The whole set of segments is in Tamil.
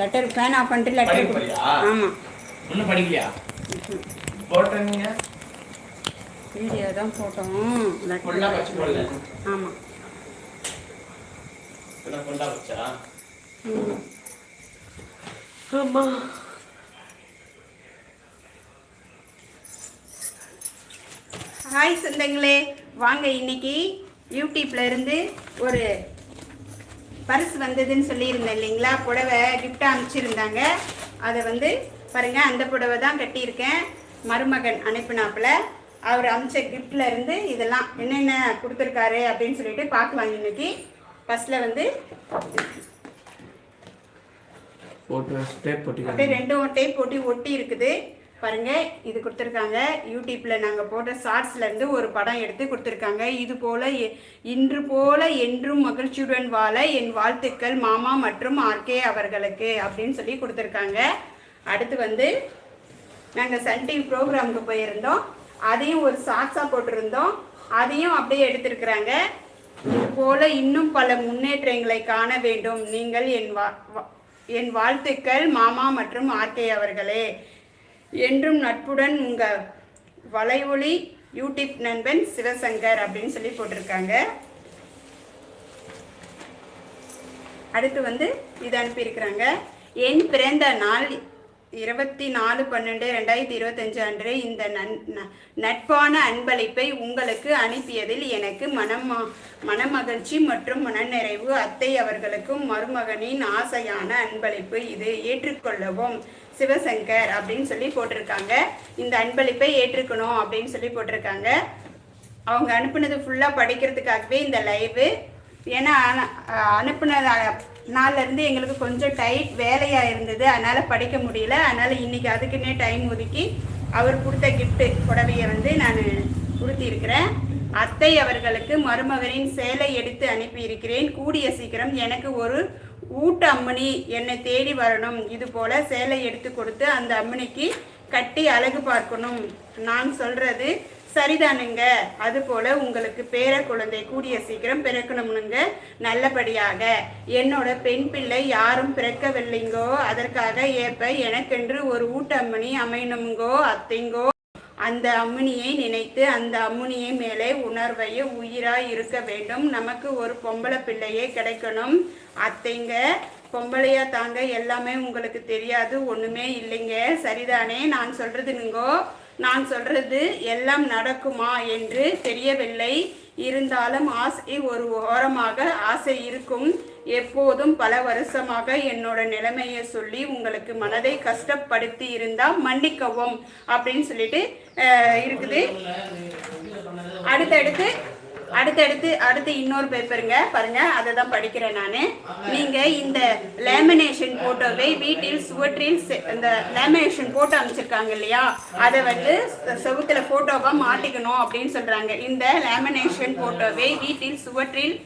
லெட்டர் ஃபேன் ஆஃப் பண்ணிட்டு லெட்டர்? ஆமாம் இன்னும் படிக்கலையா? போட்டீங்க வீடியோ தான் போட்டோம். போடல. ஆமாம் என்ன ஃபுல்லா வச்சா? ம் ஆமா. ஹாய் சொந்தங்களே. வாங்க இன்னைக்கு யூடியூப்ல இருந்து ஒரு பரிசு வந்ததுன்னு சொல்லியிருந்தேன் இல்லைங்களா? புடவை கிஃப்டாக அனுப்பிச்சிருந்தாங்க. அதை வந்து பாருங்க அந்த புடவை தான் கட்டியிருக்கேன். மருமகன் அனுப்பினாப்புல. அவர் அனுப்பிச்ச கிஃப்ட்ல இருந்து இதெல்லாம் என்னென்ன கொடுத்துருக்காரு அப்படின்னு சொல்லிட்டு பார்க்கலாம் இன்னைக்கு. ஃபர்ஸ்ட்ல வந்து அப்படியே ரெண்டும் டேப் போட்டு ஒட்டி இருக்குது. பாருங்க இது கொடுத்துருக்காங்க. யூடியூப்ல நாங்க போட்ட ஷார்ட்ஸ்ல இருந்து ஒரு படம் எடுத்து கொடுத்துருக்காங்க. இது போல எ- இன்று போல என்றும் மகிழ்ச்சியுடன் வாழ என் வாழ்த்துக்கள் மாமா மற்றும் ஆர்கே அவர்களுக்கு அப்படின்னு சொல்லி கொடுத்துருக்காங்க. அடுத்து வந்து நாங்கள் சன் டிவி ப்ரோக்ராமுக்கு போயிருந்தோம். அதையும் ஒரு ஷார்ட்ஸாக போட்டிருந்தோம். அதையும் அப்படியே எடுத்திருக்கிறாங்க. இது போல இன்னும் பல முன்னேற்றங்களை காண வேண்டும். நீங்கள் என் வா வா- என் வாழ்த்துக்கள் மாமா மற்றும் ஆர்கே அவர்களே. என்றும் நட்புடன் உங்கள் வலையொலி யூடியூப் நண்பன் சிவசங்கர் அப்படின்னு சொல்லி போட்டிருக்காங்க. அடுத்து வந்து இது அனுப்பியிருக்கிறாங்க. என் பிறந்த நாள் இருபத்தி நாலு பன்னெண்டு ரெண்டாயிரத்தி இருபத்தஞ்சு அன்று இந்த நன் ந- நட்பான அன்பளிப்பை உங்களுக்கு அனுப்பியதில் எனக்கு மனம் மனமகிழ்ச்சி மற்றும் மனநிறைவு. அத்தை அவர்களுக்கும் மருமகனின் ஆசையான அன்பளிப்பு. இது ஏற்றுக்கொள்ளவும் சிவசங்கர் அப்படின்னு சொல்லி போட்டிருக்காங்க. இந்த அன்பளிப்பை ஏற்றுக்கணும் அப்படின்னு சொல்லி போட்டிருக்காங்க. அவங்க அனுப்புனது ஃபுல்லாக படிக்கிறதுக்காகவே இந்த லைவு ஏன்னா அனு- நாலேருந்து எங்களுக்கு கொஞ்சம் டைட் வேலையாக இருந்தது. அதனால் படிக்க முடியல. அதனால் இன்னைக்கு அதுக்குன்னே டைம் ஒதுக்கி அவர் கொடுத்த கிஃப்ட்டு புடவையை வந்து நான் கொடுத்திருக்கிறேன் அத்தை அவர்களுக்கு மருமகனின் சேலை எடுத்து அனுப்பியிருக்கிறேன். கூடிய சீக்கிரம் எனக்கு ஒரு ஊட்ட அம்மணி என்னை தேடி வரணும். இது போல் சேலை எடுத்து கொடுத்து அந்த அம்மணிக்கு கட்டி அழகு பார்க்கணும். நான் சொல்கிறது சரிதானுங்க. அதுபோல் உங்களுக்கு பேர குழந்தை கூடிய சீக்கிரம் பிறக்கணும்னுங்க. நல்லபடியாக. என்னோட பெண் பிள்ளை யாரும் பிறக்கவில்லைங்கோ. அதற்காக ஏற்ப எனக்கென்று ஒரு ஊட்டம்மணி அமையணுங்கோ அத்தைங்கோ. அந்த அம்முனியை நினைத்து அந்த அம்முனியை மேலே உணர்வைய உயிராய் இருக்க வேண்டும். நமக்கு ஒரு பொம்பளை பிள்ளையே கிடைக்கணும். அத்தைங்க பொம்பளையா தாங்க எல்லாமே உங்களுக்கு தெரியாது. ஒண்ணுமே இல்லைங்க. சரிதானே? நான் சொல்றதுனுங்கோ. நான் சொல்றது எல்லாம் நடக்குமா என்று தெரியவில்லை. இருந்தாலும் ஆசை ஒரு ஓரமாக ஆசை இருக்கும். எப்போதும் பல வருஷமாக என்னோட நிலைமையை சொல்லி உங்களுக்கு மனதை கஷ்டப்படுத்தி இருந்தால் மன்னிக்கவும் அப்படின்னு சொல்லிட்டு இருக்குது. அடுத்தடுத்து அடுத்தடுத்து அடுத்து இன்னொரு பேப்பருங்க பாருங்க அதை தான் படிக்கிறேன் நான். நீங்க இந்த லேமினேஷன் போட்டோவை வீட்டில் சுவற்றில் செ- இந்த லேமினேஷன் போட்டோ அமைச்சிருக்காங்க இல்லையா? அதை வந்து செவுத்துல போட்டோவா மாட்டிக்கணும் அப்படின்னு சொல்றாங்க. இந்த லேமினேஷன் போட்டோவை வீட்டில் சுவற்றில்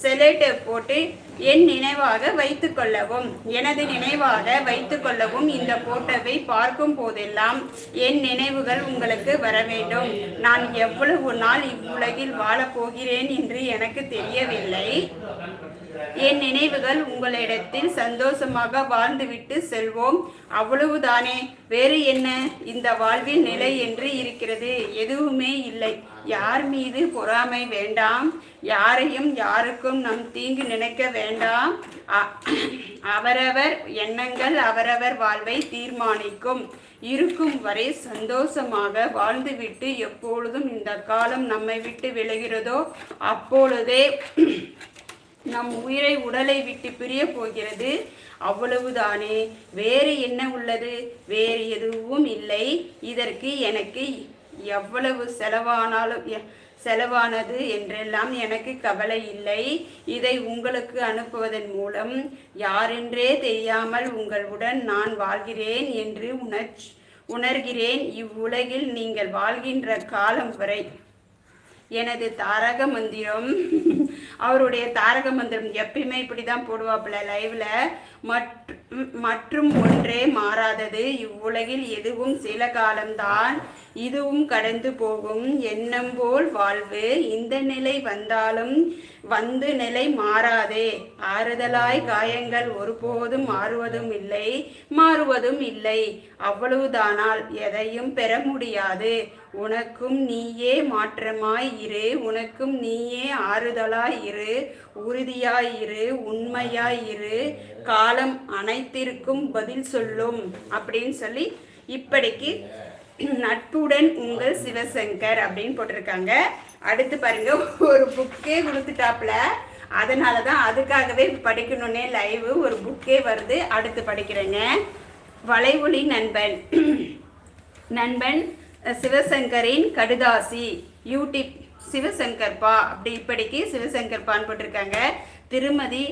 செலேட்டு போட்டு என் நினைவாக வைத்துக்கொள்ளவும் எனது நினைவாக வைத்துக்கொள்ளவும் இந்த போட்டோவை பார்க்கும் போதெல்லாம் என் நினைவுகள் உங்களுக்கு வர வேண்டும். நான் எவ்வளவு நாள் இவ்வுலகில் வாழப் போகிறேன் என்று எனக்கு தெரியவில்லை. என் நினைவுகள் உங்களிடத்தில் சந்தோஷமாக வாழ்ந்துவிட்டு செல்வோம். அவ்வளவுதானே. வேறு என்ன? இந்த வாழ்வில் நிலை என்று இருக்கிறது. எதுவுமே இல்லை. யார் மீது பொறாமை வேண்டாம். யாரையும் யாருக்கும் நம் தீங்கு நினைக்க வேண்டாம். அ- அவரவர் எண்ணங்கள் அவரவர் வாழ்வை தீர்மானிக்கும். இருக்கும் வரை சந்தோஷமாக வாழ்ந்துவிட்டு எப்பொழுதும் இந்த காலம் நம்மை விட்டு விளைகிறதோ அப்பொழுதே நம் உயிரை உடலை விட்டு பிரிய போகிறது. அவ்வளவுதானே. வேறு என்ன உள்ளது? வேறு எதுவும் இல்லை. இதற்கு எனக்கு எவ்வளவு செலவானாலும் எ- செலவானது என்றெல்லாம் எனக்கு கவலை இல்லை. இதை உங்களுக்கு அனுப்புவதன் மூலம் யாரென்றே தெரியாமல் உங்களுடன் நான் வாழ்கிறேன் என்று உணர்ச் உணர்கிறேன். இவ்வுலகில் நீங்கள் வாழ்கின்ற காலம் வரை எனது தாரக மந்திரம். அவருடைய தாரக மந்திரம் எப்பயுமே இப்படி தான் போடுவாப்புல லைவ்ல மற்றும் மற்றும் ஒன்றே மாறாதது. இவ்வுலகில் எதுவும் சில காலம்தான் இதுவும் கடந்து போகும். எண்ணம் போல் வாழ்வு. இந்த நிலை வந்தாலும் வந்து நிலை மாறாதே. ஆறுதலாய் காயங்கள் ஒருபோதும் மாறுவதும் இல்லை. மாறுவதும் இல்லை. அவ்வளவுதானால் எதையும் பெற முடியாது. உனக்கும் நீயே மாற்றமாய் இரு உனக்கும் நீயே ஆறுதலாய் இரு உறுதியாய் இரு உண்மையாய் இரு காலம் அனைத்திற்கும் பதில் சொல்லும் அப்படின்னு சொல்லி இப்படிக்கு நட்புடன் உங்கள் சிவசங்கர் அப்படின்னு போட்டிருக்காங்க. அடுத்து பாருங்க ஒரு புக்கே கொடுத்துட்டாப்ல அதனால தான் அதுக்காகவே படிக்கணுன்னே லைவ் ஒரு புக்கே வருது. அடுத்து படிக்கிறேங்க. வளைவொளி நண்பன். நண்பன் சிவசங்கரின் கடுதாசி யூடியூப் சிவசங்கர்பா அப்படி இப்படிக்கு சிவசங்கர்பான்னு போட்டிருக்காங்க. திருமதி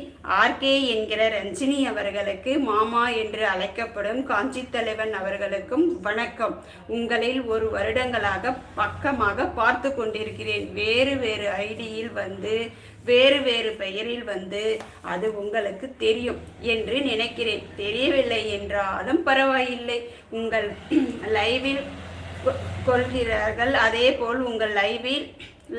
ஆர்கே என்கிற ரஞ்சினி அவர்களுக்கு மாமா என்று அழைக்கப்படும் காஞ்சி தலைவன் அவர்களுக்கும் வணக்கம். உங்களில் ஒரு வருடங்களாக பக்கமாக பார்த்து கொண்டிருக்கிறேன். வேறு வேறு ஐடியில் வந்து வேறு வேறு பெயரில் வந்து அது உங்களுக்கு தெரியும் என்று நினைக்கிறேன். தெரியவில்லை என்றாலும் பரவாயில்லை. உங்கள் லைவில் கொள்கிறார்கள். அதே போல் உங்கள் லைவில்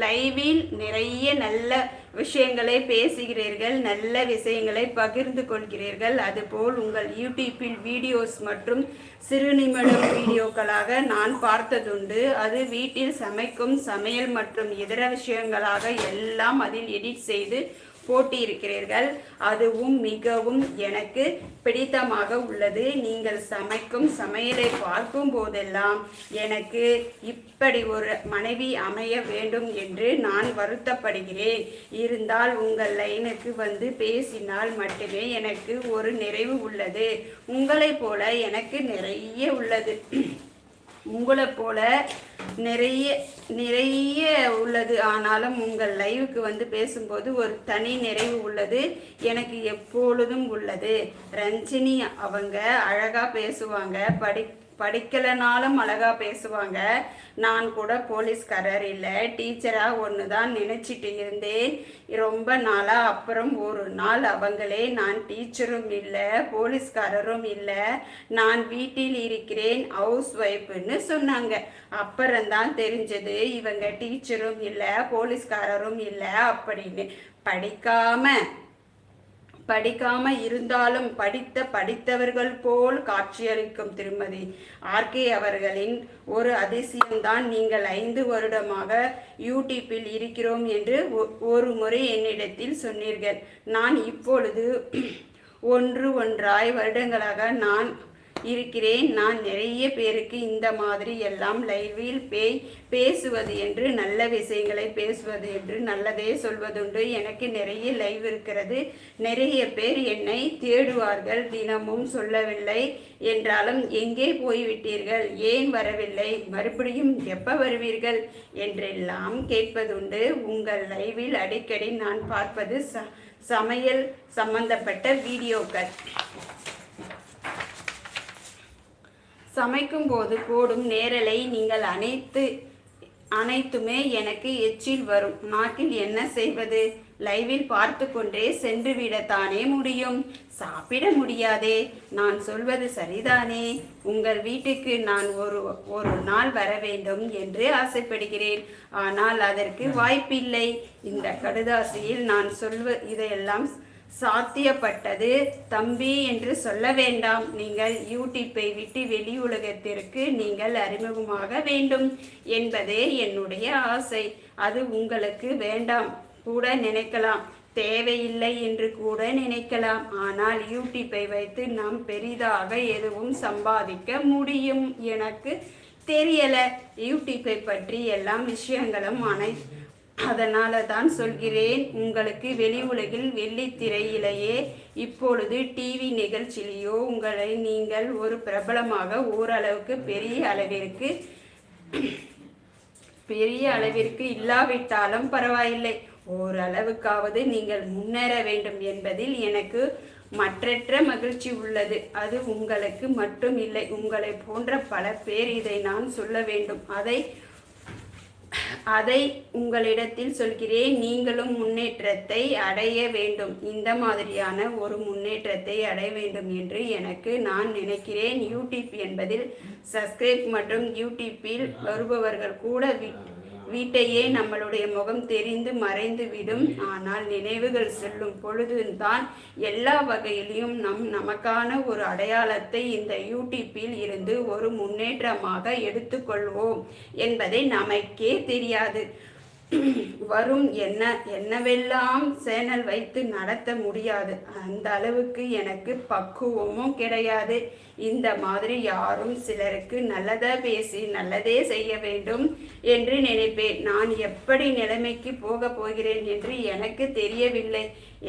லைவில் நிறைய நல்ல விஷயங்களை பேசுகிறீர்கள் நல்ல விஷயங்களை பகிர்ந்து கொள்கிறீர்கள். அதுபோல் உங்கள் யூடியூப்பில் வீடியோஸ் மற்றும் சிறுநிமிடம் வீடியோக்களாக நான் பார்த்ததுண்டு. அது வீட்டில் சமைக்கும் சமையல் மற்றும் இதர விஷயங்களாக எல்லாம் அதில் எடிட் செய்து போட்டியிருக்கிறீர்கள். அதுவும் மிகவும் எனக்கு பிடித்தமாக உள்ளது. நீங்கள் சமைக்கும் சமையலை பார்க்கும் போதெல்லாம் எனக்கு இப்படி ஒரு மனைவி அமைய வேண்டும் என்று நான் வருத்தப்படுகிறேன். இருந்தால் உங்கள் லைனுக்கு வந்து பேசினால் மட்டுமே எனக்கு ஒரு நிறைவு உள்ளது. உங்களைப் போல எனக்கு நிறைய உள்ளது. உங்களை போல நிறைய நிறைய உள்ளது. ஆனாலும் உங்கள் லைவுக்கு வந்து பேசும்போது ஒரு தனி நிறைவு உள்ளது. எனக்கு எப்பொழுதும் உள்ளது. ரஞ்சினி அவங்க அழகாக பேசுவாங்க. படி படிக்கலைனாலும் அழகா பேசுவாங்க. நான் கூட போலீஸ்காரர் இல்லை டீச்சராக ஒன்று தான் நினச்சிட்டு இருந்தேன். ரொம்ப நாளாக அப்புறம் ஒரு நாள் அவங்களே நான் டீச்சரும் இல்லை போலீஸ்காரரும் இல்லை நான் வீட்டில் இருக்கிறேன் ஹவுஸ் ஒய்ஃப்னு சொன்னாங்க. அப்புறம்தான் தெரிஞ்சது இவங்க டீச்சரும் இல்லை போலீஸ்காரரும் இல்லை அப்படின்னு. படிக்காம படிக்காம இருந்தாலும் படித்த படித்தவர்கள் போல் காட்சியளிக்கும் திருமதி ஆர்கே அவர்களின் ஒரு அதிசயம்தான் நீங்கள் ஐந்து வருடமாக யூடியூப்பில் இருக்கிறோம் என்று ஒ- ஒரு முறை என்னிடத்தில் சொன்னீர்கள். நான் இப்பொழுது ஒன்று ஒன்றாய் வருடங்களாக நான் இருக்கிறேன். நான் நிறைய பேருக்கு இந்த மாதிரி எல்லாம் லைவில் பேய் பேசுவது என்று நல்ல விஷயங்களை பேசுவது என்று நல்லதே சொல்வதுண்டு. எனக்கு நிறைய லைவ் இருக்கிறது. நிறைய பேர் என்னை தேடுவார்கள். தினமும் சொல்லவில்லை என்றாலும் எங்கே போய்விட்டீர்கள்? ஏன் வரவில்லை? மறுபடியும் எப்போ வருவீர்கள்? என்றெல்லாம் கேட்பதுண்டு. உங்கள் லைவில் அடிக்கடி நான் பார்ப்பது ச சமையல் சம்பந்தப்பட்ட வீடியோக்கள். சமைக்கும் போது கூடும் நேரலை நீங்கள் அனைத்து அனைத்துமே எனக்கு எச்சில் வரும். நாக்கில் என்ன செய்வது? லைவில் பார்த்து கொண்டே சென்று விடத்தானே முடியும்? சாப்பிட முடியாதே. நான் சொல்வது சரிதானே? உங்கள் வீட்டுக்கு நான் ஒரு ஒரு நாள் வர வேண்டும் என்று ஆசைப்படுகிறேன். ஆனால் அதற்கு வாய்ப்பில்லை. இந்த கடுதாசியில் நான் சொல்வ இதையெல்லாம் சாத்தியப்பட்டது. தம்பி என்று சொல்ல வேண்டாம். நீங்கள் யூடியூப்பை விட்டு வெளி உலகத்திற்கு நீங்கள் அறிமுகமாக வேண்டும் என்பதே என்னுடைய ஆசை. அது உங்களுக்கு வேண்டாம். கூட நினைக்கலாம். தேவையில்லை என்று கூட நினைக்கலாம். ஆனால் யூடியூப்பை வைத்து நாம் பெரிதாக எதுவும் சம்பாதிக்க முடியும். எனக்கு தெரியல. யூடியூப்பை பற்றி எல்லாம் விஷயங்களும் அனை அதனால தான் சொல்கிறேன் உங்களுக்கு வெளி உலகில் வெள்ளித்திரையிலேயே இப்பொழுது டிவி நிகழ்ச்சியிலேயோ உங்களை நீங்கள் ஒரு பிரபலமாக ஓரளவுக்கு பெரிய அளவிற்கு பெரிய அளவிற்கு இல்லாவிட்டாலும் பரவாயில்லை. ஓரளவுக்காவது நீங்கள் முன்னேற வேண்டும் என்பதில் எனக்கு மற்றற்ற மகிழ்ச்சி உள்ளது. அது உங்களுக்கு மட்டும் இல்லை. உங்களை போன்ற பல பேர் இதை நான் சொல்ல வேண்டும். அதை அதை உங்களிடத்தில் சொல்கிறேன். நீங்களும் முன்னேற்றத்தை அடைய வேண்டும். இந்த மாதிரியான ஒரு முன்னேற்றத்தை அடைய வேண்டும் என்று எனக்கு நான் நினைக்கிறேன். யூடியூப் என்பதில் சப்ஸ்கிரைப் மற்றும் யூடியூப்பில் வருபவர்கள் கூட வீட்டையே நம்மளுடைய முகம் தெரிந்து மறைந்து விடும் ஆனால் நினைவுகள் செல்லும் பொழுதுதான் எல்லா வகையிலும் நம் நமக்கான ஒரு அடையாளத்தை இந்த யூடியூப்பில் இருந்து ஒரு முன்னேற்றமாக எடுத்துக்கொள்வோம் என்பதை நமக்கே தெரியாது. வரும் என்ன என்னவெல்லாம் சேனல் வைத்து நடத்த முடியாது. அந்த அளவுக்கு எனக்கு பக்குவமும் கிடையாது. இந்த மாதிரி யாரும் சிலருக்கு நல்லதா பேசி நல்லதே செய்ய வேண்டும் என்று நினைப்பேன். நான் எப்படி நிலைமைக்கு போக போகிறேன் என்று எனக்கு தெரியவில்லை.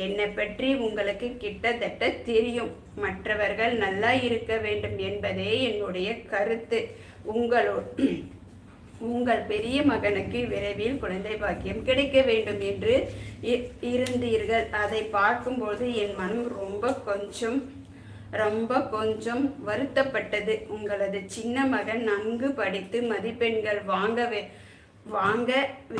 என்னை பற்றி உங்களுக்கு கிட்டத்தட்ட தெரியும். மற்றவர்கள் நல்லா இருக்க வேண்டும் என்பதே என்னுடைய கருத்து. உங்களோட உங்கள் பெரிய மகனுக்கு விரைவில் குழந்தை பாக்கியம் கிடைக்க வேண்டும் என்று இ- இருந்தீர்கள். அதை பார்க்கும்போது என் மனம் ரொம்ப கொஞ்சம் ரொம்ப கொஞ்சம் வருத்தப்பட்டது. உங்களது சின்ன மகன் நன்கு படித்து மதிப்பெண்கள் வாங்கவே வாங்க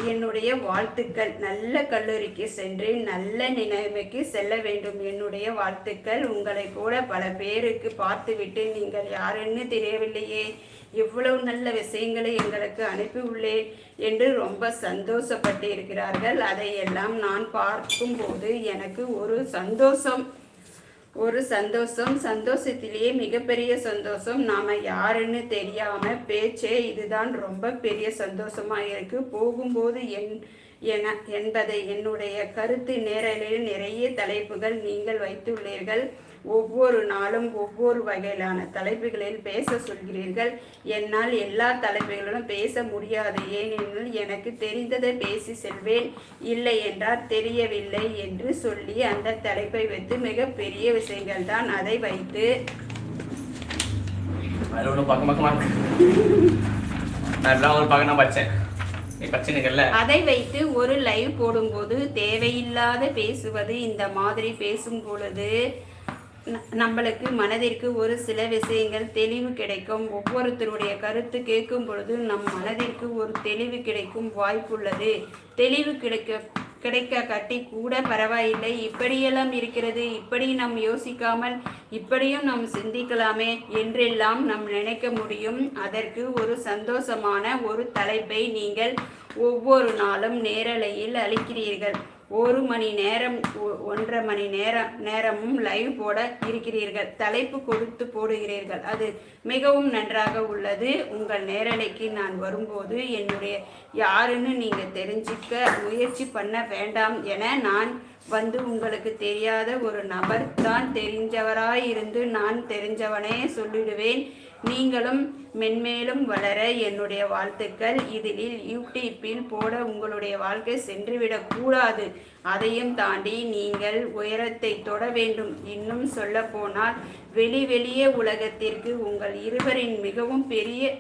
என்னுடைய வாழ்த்துக்கள். நல்ல கல்லூரிக்கு சென்று நல்ல நிலைமைக்கு செல்ல வேண்டும். என்னுடைய வாழ்த்துக்கள். உங்களை கூட பல பேருக்கு பார்த்துவிட்டு நீங்கள் யாருன்னு தெரியவில்லையே. இவ்வளவு நல்ல விஷயங்களை எங்களுக்கு அனுப்பி உள்ளேன் என்று ரொம்ப சந்தோஷப்பட்டு இருக்கிறார்கள் அதையெல்லாம் நான் பார்க்கும்போது எனக்கு ஒரு சந்தோஷம். ஒரு சந்தோஷம். சந்தோஷத்திலேயே மிகப்பெரிய சந்தோஷம். நாம யாருன்னு தெரியாம பேச்சே இதுதான். ரொம்ப பெரிய சந்தோஷமா இருக்கு. போகும்போது என் என என்பதை என்னுடைய கருத்து நேரலில் நிறைய தலைப்புகள் நீங்கள் வைத்துள்ளீர்கள். ஒவ்வொரு நாளும் ஒவ்வொரு வகையிலான தலைப்புகளில் பேச சொல்கிறீர்கள். என்னால் எல்லா தலைப்புகளிலும் பேச முடியாது. ஏனெனில் எனக்கு தெரிந்ததை பேசி செல்வேன். இல்லை என்றால் தெரியவில்லை என்று சொல்லி அந்த தலைப்பை வைத்து மிகப்பெரிய விஷயங்கள் தான் அதை வைத்து. அதில் ஒன்றும் பக்கம் பக்கமாக இருக்கு நான் எல்லாம் ஒரு பக்கம் தான் படித்தேன் நீ படிச்சுனுக்கல்ல அதை வைத்து ஒரு லைவ் போடும்போது தேவையில்லாத பேசுவது இந்த மாதிரி பேசும் பொழுது நம்மளுக்கு மனதிற்கு ஒரு சில விஷயங்கள் தெளிவு கிடைக்கும். ஒவ்வொருத்தருடைய கருத்து கேட்கும் பொழுது நம் மனதிற்கு ஒரு தெளிவு கிடைக்கும் வாய்ப்புள்ளது. தெளிவு கிடைக்க கிடைக்க கட்டி கூட பரவாயில்லை. இப்படியெல்லாம் இருக்கிறது. இப்படி நாம் யோசிக்காமல் இப்படியும் நாம் சிந்திக்கலாமே என்றெல்லாம் நாம் நினைக்க முடியும். அதற்கு ஒரு சந்தோஷமான ஒரு தலைப்பை நீங்கள் ஒவ்வொரு நாளும் நேரலையில் அளிக்கிறீர்கள். ஒரு மணி நேரம் ஒ- ஒன்றரை மணி நேரம் நேரமும் லைவ் போட இருக்கிறீர்கள். தலைப்பு கொடுத்து போடுகிறீர்கள். அது மிகவும் நன்றாக உள்ளது. உங்கள் நேரலைக்கு நான் வரும்போது என்னுடைய யாருன்னு நீங்கள் தெரிஞ்சுக்க முயற்சி பண்ண வேண்டாம் என நான் வந்து உங்களுக்கு தெரியாத ஒரு நபர் தான் தெரிஞ்சவராயிருந்து நான் தெரிஞ்சவனே சொல்லிடுவேன். நீங்களும் மென்மேலும் வளர என்னுடைய வாழ்த்துக்கள். இதில் யூடியூப்பில் போட உங்களுடைய வாழ்க்கை சென்றுவிடக் கூடாது. அதையும் தாண்டி நீங்கள் உயரத்தை தொட வேண்டும். இன்னும் சொல்ல போனால் வெளி வெளியே உலகத்திற்கு உங்கள் இருவரின் மிகவும் பெரிய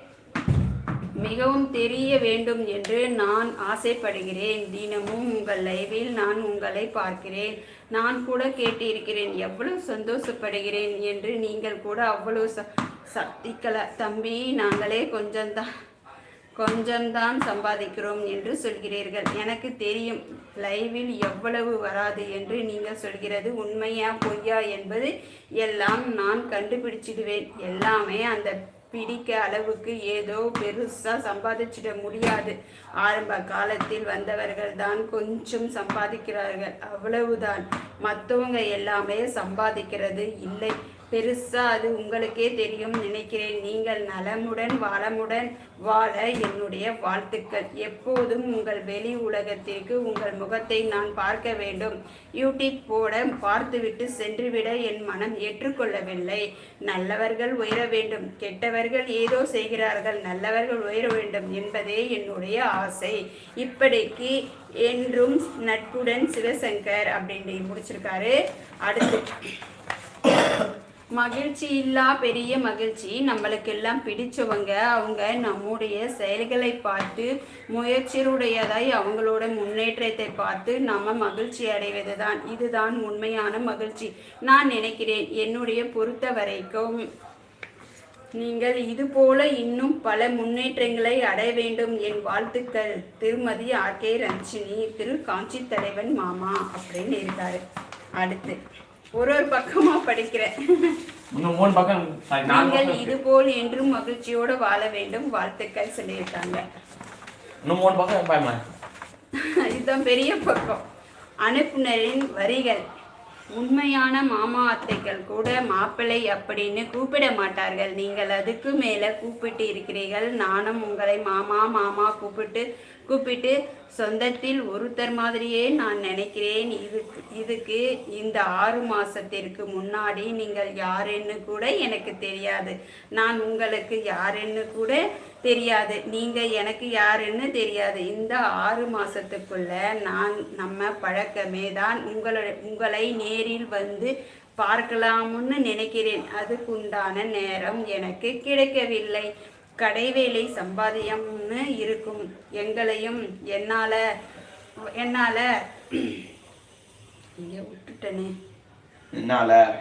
மிகவும் தெரிய வேண்டும் என்று நான் ஆசைப்படுகிறேன். தினமும் உங்கள் லைவில் நான் உங்களை பார்க்கிறேன். நான் கூட கேட்டிருக்கிறேன் எவ்வளவு சந்தோஷப்படுகிறேன் என்று நீங்கள் கூட அவ்வளவு ச சக்திக்கல. தம்பி நாங்களே கொஞ்சம்தான் கொஞ்சம்தான் சம்பாதிக்கிறோம் என்று சொல்கிறீர்கள். எனக்கு தெரியும் லைவில் எவ்வளவு வராது என்று நீங்கள் சொல்கிறது உண்மையா பொய்யா என்பது எல்லாம் நான் கண்டுபிடிச்சிடுவேன். எல்லாமே அந்த பிடிக்க அளவுக்கு ஏதோ பெருசா சம்பாதிச்சிட முடியாது. ஆரம்ப காலத்தில் வந்தவர்கள் தான் கொஞ்சம் சம்பாதிக்கிறார்கள். அவ்வளவுதான். மற்றவங்க எல்லாமே சம்பாதிக்கிறது இல்லை. பெருசா அது உங்களுக்கே தெரியும் நினைக்கிறேன். நீங்கள் நலமுடன் வளமுடன் வாழ என்னுடைய வாழ்த்துக்கள். எப்போதும் உங்கள் வெளி உலகத்திற்கு உங்கள் முகத்தை நான் பார்க்க வேண்டும். யூடியூப் போட பார்த்துவிட்டு சென்றுவிட என் மனம் ஏற்றுக்கொள்ளவில்லை. நல்லவர்கள் உயர வேண்டும். கெட்டவர்கள் ஏதோ செய்கிறார்கள். நல்லவர்கள் உயர வேண்டும் என்பதே என்னுடைய ஆசை. இப்படிக்கு என்றும் நட்புடன் சிவசங்கர் அப்படின்னு முடிச்சிருக்காரு. அடுத்து. மகிழ்ச்சி இல்லா பெரிய மகிழ்ச்சி. நம்மளுக்கெல்லாம் பிடிச்சவங்க அவங்க நம்முடைய செயல்களை பார்த்து முயற்சியுடையதாய் அவங்களோட முன்னேற்றத்தை பார்த்து நம்ம மகிழ்ச்சி அடைவது தான் இதுதான் உண்மையான மகிழ்ச்சி. நான் நினைக்கிறேன் என்னுடைய பொறுத்த வரைக்கும் நீங்கள் இதுபோல இன்னும் பல முன்னேற்றங்களை அடைய வேண்டும். என் வாழ்த்துக்கள். திருமதி ஆர் கே ரஞ்சினி திரு காஞ்சி தலைவன் மாமா அப்படின்னு இருக்காரு அடுத்து. ஒரு ஒரு பக்கமா படிக்கிறேன். மூணு பக்கம் நீங்கள் இருக்கு. இதுபோல் என்றும் மகிழ்ச்சியோடு வாழ வேண்டும். வாழ்த்துக்கள் சொல்லியிருக்காங்க. இன்னும் மூணு பக்கம் பாயமா இதுதான் பெரிய பக்கம். அனுப்புனரின் வரிகள். உண்மையான மாமா அத்தைகள் கூட மாப்பிள்ளை அப்படின்னு கூப்பிட மாட்டார்கள். நீங்கள் அதுக்கு மேலே கூப்பிட்டு இருக்கிறீர்கள். நானும் உங்களை மாமா மாமா கூப்பிட்டு கூப்பிட்டு சொந்தத்தில் ஒருத்தர் மாதிரியே நான் நினைக்கிறேன். இதுக்கு இதுக்கு இந்த ஆறு மாசத்திற்கு முன்னாடி நீங்கள் யாருன்னு கூட எனக்கு தெரியாது. நான் உங்களுக்கு யாருன்னு கூட தெரியாது. நீங்கள் எனக்கு யாருன்னு தெரியாது. இந்த ஆறு மாசத்துக்குள்ள நான் நம்ம பழக்கமே தான். உங்களோட உங்களை நேரில் வந்து பார்க்கலாம்னு நினைக்கிறேன். அதுக்குண்டான நேரம் எனக்கு கிடைக்கவில்லை. கடைவேலை சம்பாதியம்னு இருக்கும். எங்களையும் என்னால என்னால இங்க விட்டுட்டனே. என்னால?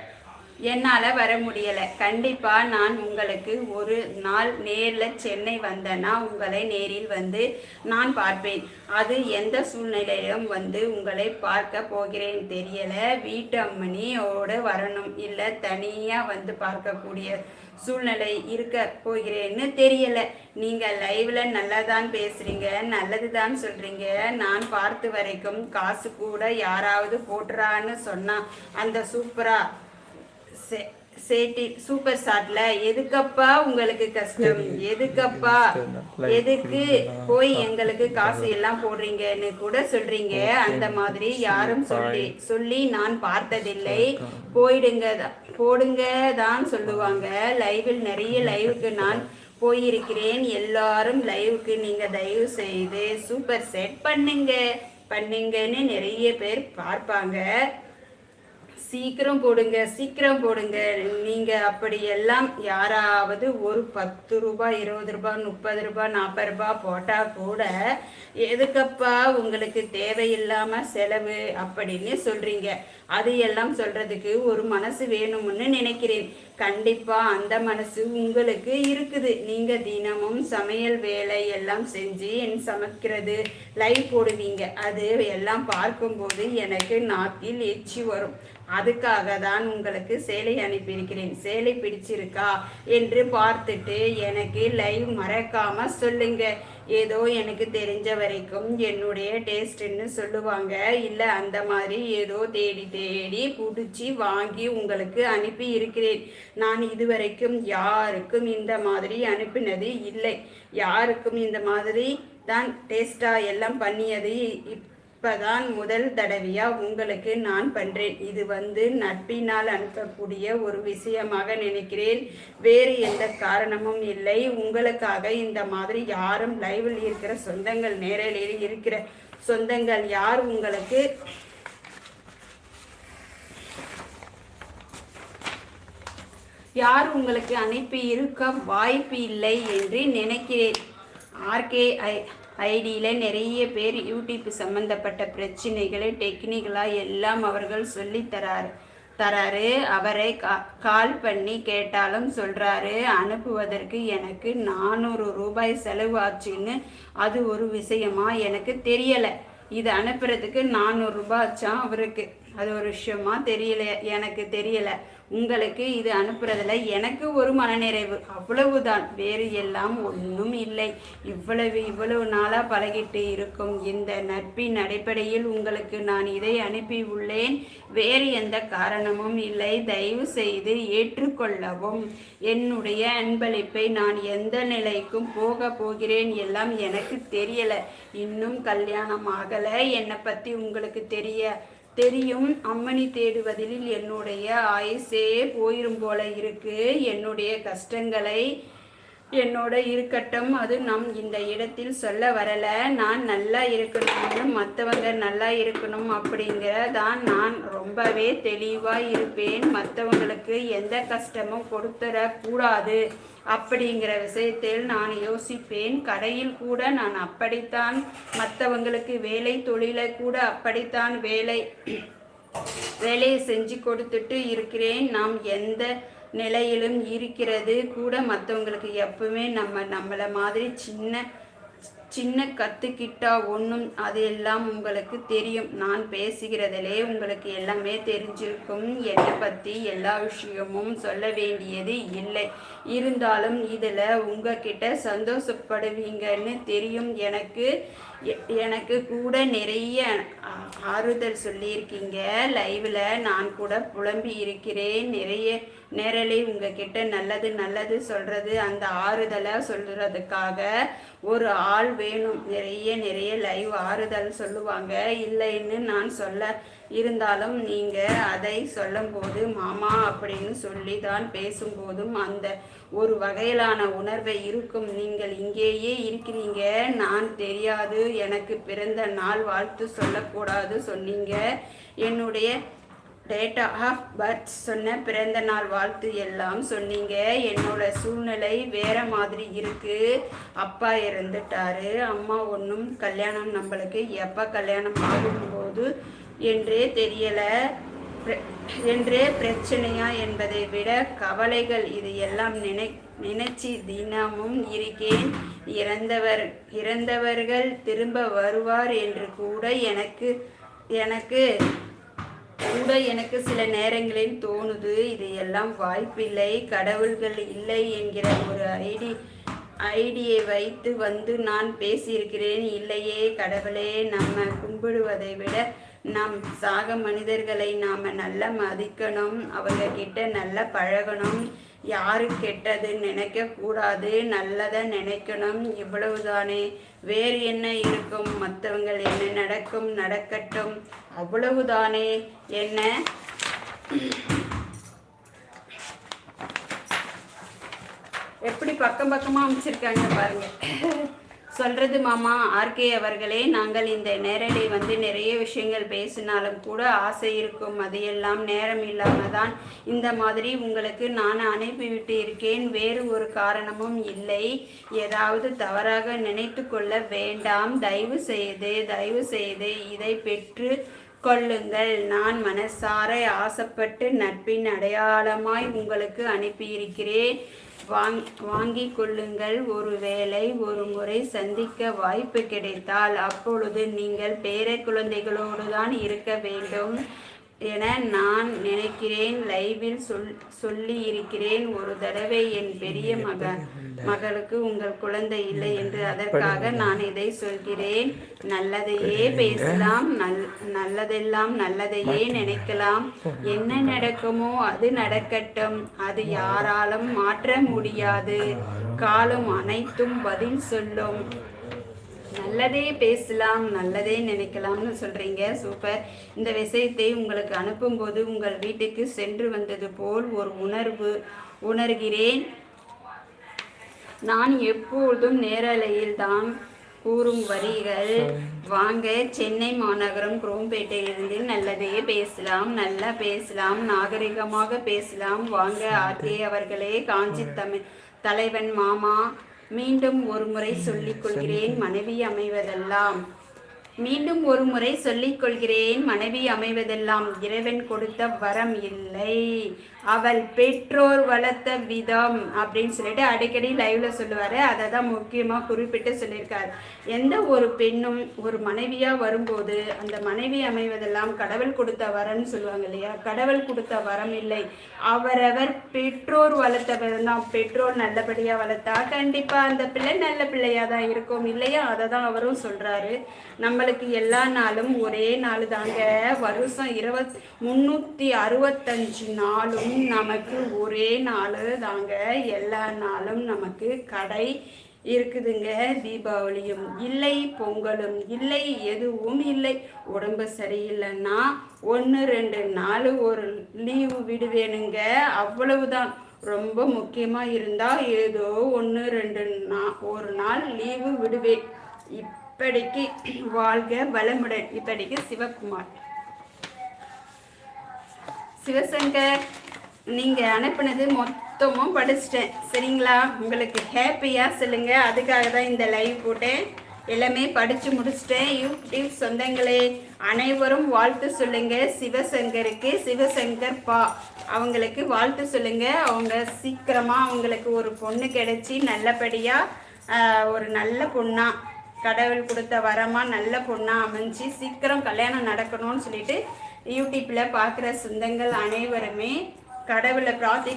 என்னால் வர முடியலை. கண்டிப்பாக நான் உங்களுக்கு ஒரு நாள் நேரில் சென்னை வந்தேன்னா உங்களை நேரில் வந்து நான் பார்ப்பேன். அது எந்த சூழ்நிலையிலும் வந்து உங்களை பார்க்க போகிறேன். தெரியலை. வீட்டு அம்மனியோட வரணும். இல்லை தனியாக வந்து பார்க்கக்கூடிய சூழ்நிலை இருக்க போகிறேன்னு தெரியல. நீங்கள் லைவில் நல்லா தான் பேசுகிறீங்க நல்லது தான் சொல்கிறீங்க நான் பார்த்து வரைக்கும் காசு கூட யாராவது போட்டுறான்னு சொன்னால் அந்த சூப்பராக சே- சேட்டி சூப்பர் ஷாட்ல எதுக்கப்பா உங்களுக்கு கஷ்டம்? எதுக்கப்பா? எதுக்கு போய் எங்களுக்கு காசு எல்லாம் போடுறீங்கன்னு கூட சொல்றீங்க. அந்த மாதிரி யாரும் சொல்லி சொல்லி நான் பார்த்ததில்லை. போயிடுங்க போடுங்க தான் சொல்லுவாங்க. லைவில் நிறைய லைவுக்கு நான் போயிருக்கிறேன். எல்லாரும் லைவுக்கு நீங்க தயவு செய்து சூப்பர் செட் பண்ணுங்க. பண்ணுங்கன்னு நிறைய பேர் பார்ப்பாங்க. சீக்கிரம் போடுங்க சீக்கிரம் போடுங்க. நீங்க அப்படி எல்லாம் யாராவது ஒரு பத்து ரூபாய் இருபது ரூபாய் முப்பது ரூபாய் நாற்பது ரூபாய் போட்டா கூட எதுக்கப்பா உங்களுக்கு தேவையில்லாம செலவு அப்படின்னு சொல்றீங்க. அது எல்லாம் சொல்றதுக்கு ஒரு மனசு வேணும்னு நினைக்கிறேன். கண்டிப்பா அந்த மனசு உங்களுக்கு இருக்குது. நீங்க தினமும் சமையல் வேலை எல்லாம் செஞ்சு என் சமைக்கிறது லைவ் போடுவீங்க. அது எல்லாம் பார்க்கும்போது எனக்கு நாக்கில் எச்சி வரும். அதுக்காக தான் உங்களுக்கு சேலை அனுப்பியிருக்கிறேன். சேலை பிடிச்சிருக்கா என்று பார்த்துட்டு எனக்கு லைவ் மறக்காம சொல்லுங்க. ஏதோ எனக்கு தெரிஞ்ச வரைக்கும் என்னுடைய டேஸ்ட்னு சொல்லுவாங்க. இல்லை அந்த மாதிரி ஏதோ தேடி தேடி பிடிச்சி வாங்கி உங்களுக்கு அனுப்பி இருக்கிறேன். நான் இதுவரைக்கும் யாருக்கும் இந்த மாதிரி அனுப்பினது இல்லை. யாருக்கும் இந்த மாதிரி தான் டேஸ்ட்டாக எல்லாம் பண்ணியது இப் இப்பதான் முதல் தடவையா உங்களுக்கு நான் பண்றேன். இது வந்து நட்பினால் அனுப்பக்கூடிய ஒரு விஷயமாக நினைக்கிறேன். வேறு எந்த காரணமும் இல்லை. உங்களுக்காக இந்த மாதிரி யாரும் லைவில் இருக்கிற சொந்தங்கள் நேரலையில் இருக்கிற சொந்தங்கள் யார் உங்களுக்கு? யார் உங்களுக்கு அனுப்பி இருக்க வாய்ப்பு இல்லை என்று நினைக்கிறேன். ஆர்கே ஐ ஐடியில் நிறைய பேர் யூடியூப் சம்மந்தப்பட்ட பிரச்சனைகளை டெக்னிக்கலாக எல்லாம் அவர்கள் சொல்லி தராரு தராரு. அவரை கா கால் பண்ணி கேட்டாலும் சொல்கிறாரு அனுப்புவதற்கு எனக்கு நானூறு ரூபாய் செலவாச்சுன்னு அது ஒரு விஷயமா? எனக்கு தெரியலை. இது அனுப்புறதுக்கு நானூறுரூபா ரூபாய் அவருக்கு. அது ஒரு விஷயமா? தெரியல. எனக்கு தெரியலை. உங்களுக்கு இது அனுப்புறதுல எனக்கு ஒரு மனநிறைவு. அவ்வளவுதான். வேறு எல்லாம் ஒன்றும் இல்லை. இவ்வளவு இவ்வளவு நாளாக பழகிட்டு இருக்கும் இந்த நட்பின் அடிப்படையில் உங்களுக்கு நான் இதை அனுப்பி உள்ளேன் வேறு எந்த காரணமும் இல்லை. தயவு செய்து ஏற்றுக்கொள்ளவும். என்னுடைய அன்பளிப்பை நான் எந்த நிலைக்கும் போக போகிறேன் எல்லாம் எனக்கு தெரியலை. இன்னும் கல்யாணம் ஆகலை. என்னை பற்றி உங்களுக்கு தெரிய தெரியும் அம்மணி தேடுவதில் என்னுடைய ஆயுசே போயிரும் போல இருக்கு. என்னுடைய கஷ்டங்களை என்னோட இருக்கட்டும் அது நம் இந்த இடத்தில் சொல்ல வரல. நான் நல்லா இருக்கணும்னு மற்றவங்க நல்லா இருக்கணும் அப்படிங்கிற தான் நான் ரொம்பவே தெளிவாக இருப்பேன். மற்றவங்களுக்கு எந்த கஷ்டமும் கொடுத்துடக்கூடாது அப்படிங்கிற விஷயத்தில் நான் யோசிப்பேன். கடையில் கூட நான் அப்படித்தான். மற்றவங்களுக்கு வேலை தொழிலை கூட அப்படித்தான் வேலை வேலையை செஞ்சு கொடுத்துட்டு இருக்கிறேன். நாம் எந்த நிலையிலும் இருக்கிறது. கூட மற்றவங்களுக்கு எப்பவுமே நம்ம நம்மளை மாதிரி சின்ன சின்ன கற்றுக்கிட்டா ஒன்றும் அது எல்லாம் உங்களுக்கு தெரியும். நான் பேசுகிறதிலே உங்களுக்கு எல்லாமே தெரிஞ்சிருக்கும். என்னை பற்றி எல்லா விஷயமும் சொல்ல வேண்டியது இல்லை. இருந்தாலும் இதில் உங்ககிட்ட சந்தோஷப்படுவீங்கன்னு தெரியும். எனக்கு எ- எனக்கு கூட நிறைய ஆறுதல் சொல்லியிருக்கீங்க. லைவில் நான் கூட புலம்பி இருக்கிறேன். நிறைய நேரலை உங்ககிட்ட நல்லது நல்லது சொல்கிறது அந்த ஆறுதலை சொல்கிறதுக்காக ஒரு ஆள் வேணும். நிறைய நிறைய லைவ் ஆறுதல் சொல்லுவாங்க. இல்லைன்னு நான் சொல்ல இருந்தாலும் நீங்கள் அதை சொல்லும்போது மாமா அப்படின்னு சொல்லி தான் பேசும்போதும் அந்த ஒரு வகையிலான உணர்வை இருக்கும். நீங்கள் இங்கேயே இருக்கிறீங்க. நான் தெரியாது. எனக்கு பிறந்த நாள் வாழ்த்து சொல்லக்கூடாது சொன்னீங்க. என்னுடைய டேட் ஆஃப் பர்த் சொன்ன பிறந்த நாள் வாழ்த்து எல்லாம் சொன்னீங்க. என்னோட சூழ்நிலை வேற மாதிரி இருக்கு. அப்பா இறந்துட்டாரு. அம்மா ஒன்றும் கல்யாணம் நம்மளுக்கு எப்போ கல்யாணம் ஆகும்போது என்றே தெரியலை. என்றே பிரச்சனையா என்பதை விட கவலைகள் இது எல்லாம் நினை நினைச்சி தினமும் இருக்கேன். இறந்தவர் இறந்தவர்கள் திரும்ப வருவார் என்று கூட எனக்கு எனக்கு கூட எனக்கு சில நேரங்களில் தோணுது இது எல்லாம் வாய்ப்பில்லை கடவுள்கள் இல்லை என்கிற ஒரு ஐடி ஐடியை வைத்து வந்து நான் பேசியிருக்கிறேன். இல்லையே கடவுளே நம்ம கும்பிடுவதை விட நம் சாக மனிதர்களை நாம் நல்லா மதிக்கணும் அவங்கக்கிட்ட நல்லா பழகணும். யாரு கெட்டது நினைக்க கூடாது நல்லதை நினைக்கணும். இவ்வளவுதானே. வேறு என்ன இருக்கும்? மற்றவங்கள் என்ன நடக்கும்? நடக்கட்டும். அவ்வளவுதானே. என்ன? எப்படி பக்கம் பக்கமாக அமைச்சிருக்காங்க பாருங்க. சொல்றது மாமா ஆர்கே அவர்களே நாங்கள் இந்த நேரலை வந்து நிறைய விஷயங்கள் பேசினாலும் கூட ஆசை இருக்கும். அது எல்லாம் நேரம் இல்லாமல் தான் இந்த மாதிரி உங்களுக்கு நான் அனுப்பிவிட்டு இருக்கேன். வேறு ஒரு காரணமும் இல்லை. ஏதாவது தவறாக நினைத்து கொள்ள வேண்டாம். தயவு செய்து தயவு செய்து இதை பெற்று கொள்ளுங்கள். நான் மனசார ஆசைப்பட்டு நட்பின் அடையாளமாய் உங்களுக்கு அனுப்பியிருக்கிறேன். வாங் வாங்கிக் கொள்ளுங்கள். ஒருவேளை ஒரு முறை சந்திக்க வாய்ப்பு கிடைத்தால் அப்பொழுது நீங்கள் பேர குழந்தைகளோடு தான் இருக்க வேண்டும் என நான் நினைக்கிறேன். லைவில் சொல் சொல்லி இருக்கிறேன் ஒரு தடவை என் பெரிய மக மகளுக்கு உங்கள் குழந்தை இல்லை என்று அதற்காக நான் இதை சொல்கிறேன். நல்லதையே பேசலாம். நல் நல்லதெல்லாம் நல்லதையே நினைக்கலாம். என்ன நடக்குமோ அது நடக்கட்டும். அது யாராலும் மாற்ற முடியாது. காலம் அனைத்தும் பதில் சொல்லும். நல்லதே பேசலாம் நல்லதே நினைக்கலாம்னு சொல்றீங்க. சூப்பர். இந்த விஷயத்தை உங்களுக்கு அனுப்பும்போது உங்கள் வீட்டுக்கு சென்று வந்தது போல் ஒரு உணர்வு உணர்கிறேன். நான் எப்பொழுதும் நேரலையில் தான் கூறும் வரிகள். வாங்க சென்னை மாநகரம் குரோம்பேட்டையிலிருந்து நல்லதே பேசலாம் நல்லா பேசலாம் நாகரிகமாக பேசலாம். வாங்க ஆர்கே அவர்களே காஞ்சி தமிழ் தலைவன் மாமா மீண்டும் ஒரு முறை சொல்லிக் கொள்கிறேன் மனைவி அமைவதெல்லாம். மீண்டும் ஒரு முறை சொல்லிக் கொள்கிறேன் மனைவி அமைவதெல்லாம். இறைவன் கொடுத்த வரம் இல்லை. அவள் பெற்றோர் வளர்த்த விதம் அப்படின்னு சொல்லிட்டு அடிக்கடி லைவ்ல சொல்லுவாரு. அதை தான் முக்கியமாக குறிப்பிட்டு சொல்லியிருக்காரு. எந்த ஒரு பெண்ணும் ஒரு மனைவியா வரும்போது அந்த மனைவி அமைவதெல்லாம் கடவுள் கொடுத்த வரம்னு சொல்லுவாங்க இல்லையா? கடவுள் கொடுத்த வரம் இல்லை. அவரவர் பெற்றோர் வளர்த்த விதம் தான் பெற்றோர் நல்லபடியா வளர்த்தா கண்டிப்பா அந்த பிள்ளை நல்ல பிள்ளையா தான் இருக்கும் இல்லையா? அதை தான் அவரும் சொல்றாரு. நம்மளுக்கு எல்லா நாளும் ஒரே நாள் தாங்க வருஷம் இருபத் முந்நூற்றி அறுபத்தஞ்சு நாளும் நமக்கு ஒரே நாள் தாங்க. எல்லா நாளும் நமக்கு கடை இருக்குதுங்க தீபாவளியும். இல்லை பொங்கலும் இல்லை எதுவும் இல்லை. உடம்பு சரியில்லைன்னா ஒன்று ரெண்டு நாள் ஒரு லீவு விடுவேனுங்க. அவ்வளவுதான். ரொம்ப முக்கியமாக இருந்தால் ஏதோ ஒன்று ரெண்டு நா ஒரு நாள் லீவு விடுவேன். இப்படிக்கு வாழ்க வளமுடன். இப்படிக்கு சிவகுமார். சிவசங்கர். நீங்கள் அனுப்பினது மொத்தமும் படிச்சிட்டேன். சரிங்களா? உங்களுக்கு ஹாப்பியாக சொல்லுங்க. அதுக்காக தான் இந்த லைவ் போட்டேன். எல்லாமே படித்து முடிச்சிட்டேன். யூடியூப் சொந்தங்களே அனைவரும் வாழ்த்து சொல்லுங்க. சிவசங்கருக்கு சிவசங்கர் பா. அவங்களுக்கு வாழ்த்து சொல்லுங்க. அவங்க சீக்கிரமாக அவங்களுக்கு ஒரு பொண்ணு கிடைச்சி நல்லபடியாக ஒரு நல்ல பொண்ணா கடவுள் கொடுத்த வரமாக நல்ல பொண்ணாக அமைஞ்சு சீக்கிரம் கல்யாணம் நடக்கணும்னு சொல்லிட்டு யூடியூப்பில் பார்க்குற சொந்தங்கள் அனைவருமே கடவுளை பிரார்த்தி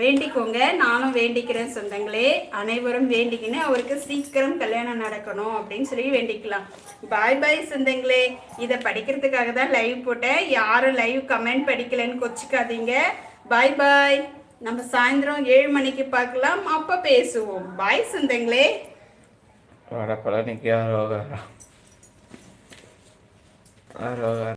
வேண்டிக்கோங்க. நானும் வேண்டிக்கிறேன் சொந்தங்களே. அனைவரும் வேண்டிக்கின்னு அவருக்கு சீக்கிரம் கல்யாணம் நடக்கணும் அப்படின்னு சொல்லி வேண்டிக்கலாம். பாய் பாய் சொந்தங்களே. இதை படிக்கிறதுக்காக தான் லைவ் போட்டேன். யாரும் லைவ் கமெண்ட் படிக்கலைன்னு கொச்சிக்காதீங்க. பாய் பாய் நம்ம சாயந்தரம் ஏழு மணிக்கு பார்க்கலாம். அப்போ பேசுவோம். பாய் சொந்தங்களே. பழனிக்கு